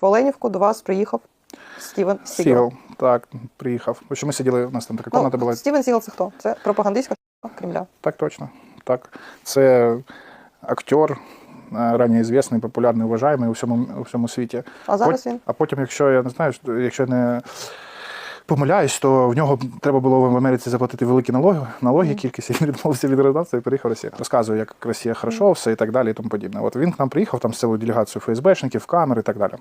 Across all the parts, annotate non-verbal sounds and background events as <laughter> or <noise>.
в Оленівку до вас приїхав Стівен Сігал. Сігал, так, приїхав. Бо що ми сиділи, у нас там така кімната Ну, була. Стівен Сігал це хто? Це пропагандистська Кремля. Так точно. Так. Це актер, раніше звісний, популярний, уважаємий у всьому, у всьому світі. А зараз він? А потім, якщо я не знаю, що- якщо не помиляюсь, то в нього треба було в Америці заплатити великі налоги, налоги кількість, і він відмовився від гражданства і переїхав в Росію. Розказує, як Росія хорошо, все і так далі, і тому подібне. От він к нам приїхав там з цілою делегацією ФСБшників, камер і так далі.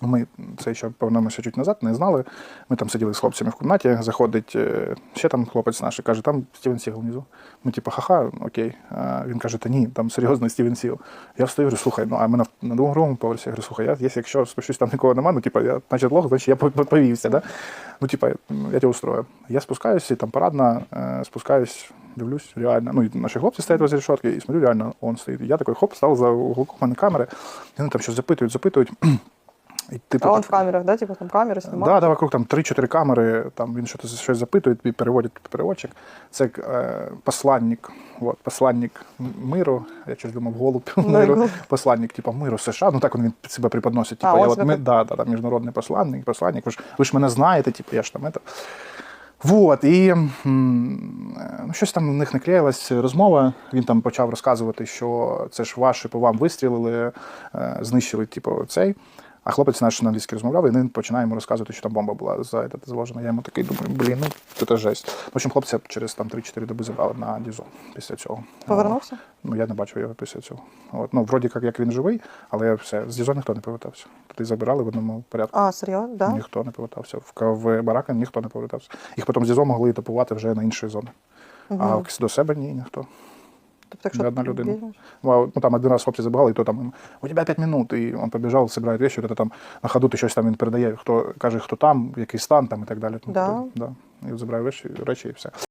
Ми це ще повернемося чуть назад, не знали. Ми там сиділи з хлопцями в кімнаті, заходить е, ще там хлопець наш і каже, там Стівен Сігал внизу. Ми, типу, ха-ха, окей. А він каже, та ні, там серйозно Стівен Сігал. Я встаю, говорю, слухай, ну а ми на, на другому поверсі. Я говорю, слухай, я, якщо, спущусь, там нікого немає, ну, типу, я, значить, лох, значить, я по- по- повівся, да? Ну, типа, я тебе устрою. Я спускаюсь, і там парадно э, спускаюсь, дивлюсь, реально. Ну, і наші хлопці стоять возле решетки, і смотрю, реально, он стоїть. Я такий, хоп, став за уголком камеры. і вони там щось запитують, запитують. <clears throat> І, типу, А он так- в камерах, да? Типу там камери знімають? Да, да, вокруг там 3-4 камери, там він щось, щось запитує, і переводить переводчик. Це е, посланник, от, посланник миру, я щось думав, голуб миру, посланник, типу, миру США, ну так він себе преподносить. А, Типу, я от, ми, да, да, да, міжнародний посланник, посланник, ви ж, ви ж мене знаєте, типу, я ж там это. Вот, і ну, щось там в них не клеїлась розмова. Він там почав розказувати, що це ж ваші по вам вистрілили, е, знищили, типу, цей. А хлопець наш на англійській розмовляв, і він починає йому розказувати, що там бомба була за заложена. Я йому такий думаю, блін, ну це жесть. В общем, хлопця через там 3-4 доби забрали на дізо після цього. Повернувся? Ну я не бачив його після цього. От. Ну, вроді як, як він живий, але все, з дізо ніхто не повертався. Туди забирали в одному порядку. А, серйозно? Да? Ніхто не повертався. В, в барака ніхто не повертався. Їх потім з ДІЗО могли етапувати вже на інші зони. А до себе ні, ніхто. Тобто, якщо одна людина. візьмеш- Ну, там один раз хлопці забігали, і то там у тебе 5 минут, і він побіжав, збирає речі, то там на ходу ти щось там він передає, хто каже, хто там, який стан там і так далі. Да. то, да. І забирає речі, речі і все.